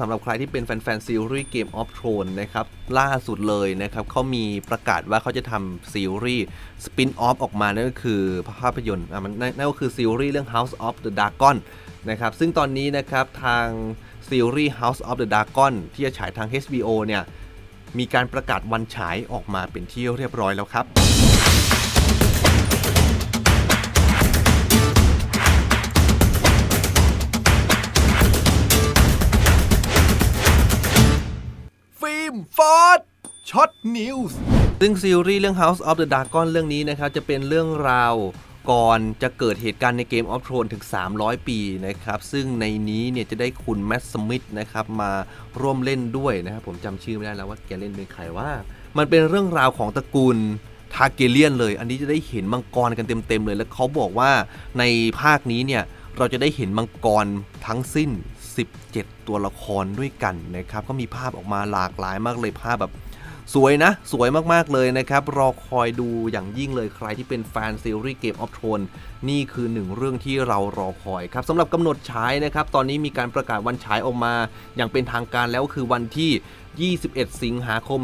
สำหรับใครที่เป็นแฟนๆซีรีส์ Game of Thrones นะครับ ล่าสุดเลยนะครับเขามีประกาศว่าเขาจะทำซีรีส์สปินออฟออกมา นั่นก็คือภาพยนตร์อะมันนั่นนั่นก็คือซีรีส์เรื่อง House of the Dragon นะครับ ซึ่งตอนนี้นะครับทางซีรีส์ House of the Dragon ที่จะฉายทาง HBO เนี่ย มีการประกาศวันฉายออกมาเป็นที่เรียบร้อยแล้วครับ ฟิล์มฟอร์ดช็อตนิวส์ซึ่งซีรีส์เรื่อง House of the Dragon เรื่องนี้นะครับ จะเป็นเรื่องราวก่อนจะเกิดเหตุการณ์ในเกม of Thrones ถึง 300 ปีนะครับ ซึ่งในนี้เนี่ยจะได้คุณแมตต์สมิธนะครับ มาร่วมเล่นด้วยนะครับ ผมจำชื่อไม่ได้แล้วว่าแกเล่นเป็นใครว่า มันเป็นเรื่องราวของตระกูลทาเกเลียนเลย อันนี้จะได้เห็นมังกรกันเต็มๆเลย แล้วเขาบอกว่าในภาคนี้เนี่ย เราจะได้เห็นมังกรทั้งสิ้น 17 ตัวละครด้วยกันนะครับ ก็มีภาพออกมาหลากหลายมากเลยภาพแบบสวยนะ สวยมากๆเลยนะครับ รอคอยดูอย่างยิ่งเลยใครที่เป็นแฟนซีรีส์ Game of Thrones นี่คือหนึ่งเรื่องที่เรารอคอยครับสำหรับกำหนดฉายนะครับ ตอนนี้มีการประกาศวันฉายออกมา อย่างเป็นทางการแล้วคือวันที่ 21 สิงหาคม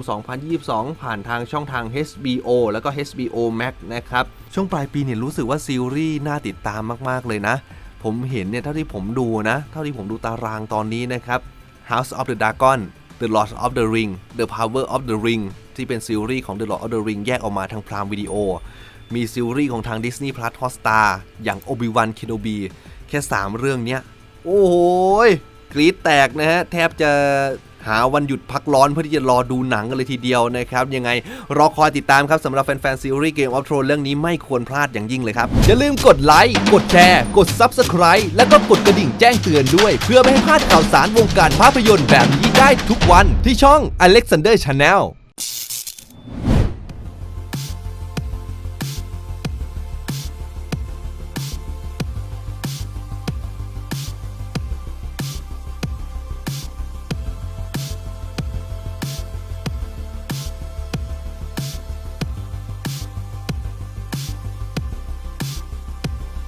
2022 ผ่านทางช่องทาง HBO แล้วก็ HBO Max นะครับ ช่วงปลายปีเนี่ยรู้สึกว่าซีรีส์น่าติดตามมากๆเลยนะ ผมเห็นเนี่ยเท่าที่ผมดูนะ เท่าที่ผมดูตารางตอนนี้นะครับ House of the Dragon The Lord of the Ring The Power of the Ring ที่เป็นซีรีส์ของ The Lord of the Ring แยกออกมาทางพรามวิดีโอ มีซีรีส์ของทาง Disney Plus Hotstar อย่าง Obi-Wan Kenobi แค่ 3 เรื่องเนี้ย โอ้โหกรี๊ดแตกนะฮะ แทบจะ หาวันหยุดพักร้อนเพื่อที่จะรอดูหนังกันเลยทีเดียวนะครับ ยังไงรอคอยติดตามครับสำหรับแฟนๆซีรีส์ Game of Thrones เรื่องนี้ไม่ควรพลาดอย่างยิ่งเลยครับ อย่าลืมกดไลค์กดแชร์กด Subscribe แล้วก็กดกระดิ่งแจ้งเตือนด้วย เพื่อไม่ให้พลาดข่าวสารวงการภาพยนตร์แบบนี้ได้ทุกวันที่ช่อง Alexander Channel